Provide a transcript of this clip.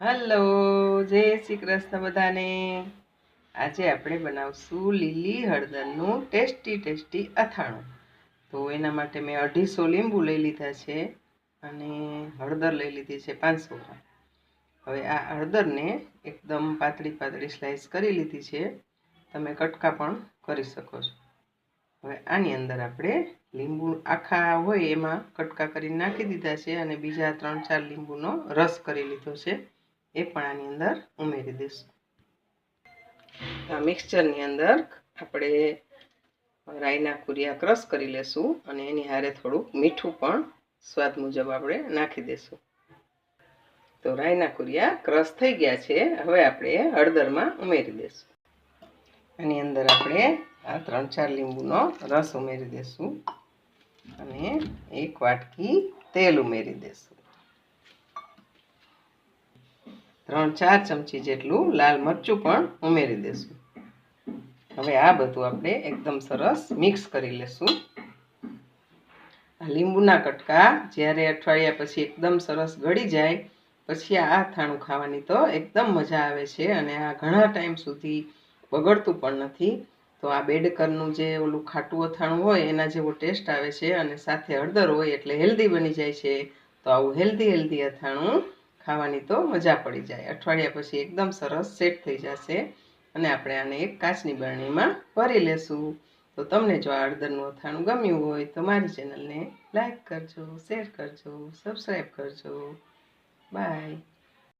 Hello, જય શ્રી કૃષ્ણ બધાને. આજે આપણે બનાવશું લીલી હળદરનું ટેસ્ટી ટેસ્ટી અથાણું. તો એના માટે મેં અઢીસો લીંબુ લઈ લીધા છે અને હળદર લઈ લીધી છે પાંચસો ગ્રામ. હવે આ હળદરને એકદમ પાતળી પાતળી સ્લાઇસ કરી લીધી છે. તમે કટકા પણ કરી શકો છો. હવે આની અંદર આપણે લીંબુ આખા હોય એમાં કટકા કરી નાખી દીધા છે અને બીજા ત્રણ ચાર લીંબુનો રસ કરી લીધો છે. એ પણ આની અંદર ઉમેરી દઈશું. આ મિક્સચરની અંદર આપણે રાઈના કુરિયા ક્રશ કરી લેશું અને એની હારે થોડુંક મીઠું પણ સ્વાદ મુજબ આપણે નાખી દઈશું. તો રાઈના કુરિયા ક્રશ થઈ ગયા છે. હવે આપણે હળદરમાં ઉમેરી દઈશું. આની અંદર આપણે આ ત્રણ ચાર લીંબુનો રસ ઉમેરી દઈશું અને એક વાટકી તેલ ઉમેરી દઈશું. ત્રણ ચાર ચમચી જેટલું લાલ મરચું પણ ઉમેરી દઈશું હવે આ બધું આપણે એકદમ સરસ મિક્સ કરી લેશું. આ લીંબુના કટકા જ્યારે અઠવાડિયા પછી એકદમ સરસ ગળી જાય, પછી આ અથાણું ખાવાની તો એકદમ મજા આવે છે અને આ ઘણા ટાઈમ સુધી બગડતું પણ નથી. તો આ બેડકરનું જે ઓલું ખાટું અથાણું હોય, એના જેવો ટેસ્ટ આવે છે અને સાથે હળદર હોય એટલે હેલ્ધી બની જાય છે. તો આવું હેલ્ધી હેલ્ધી અથાણું ખાવાની તો મજા પડી જાય. અઠવાડિયા પછી એકદમ સરસ સેટ થઈ જશે અને આપણે આને એક કાચની બરણીમાં ભરી લેશું. તો તમને જો આ હળદરનું અથાણું ગમ્યું હોય તો મારી ચેનલને લાઈક કરજો શેર કરજો સબસ્ક્રાઈબ કરજો. બાય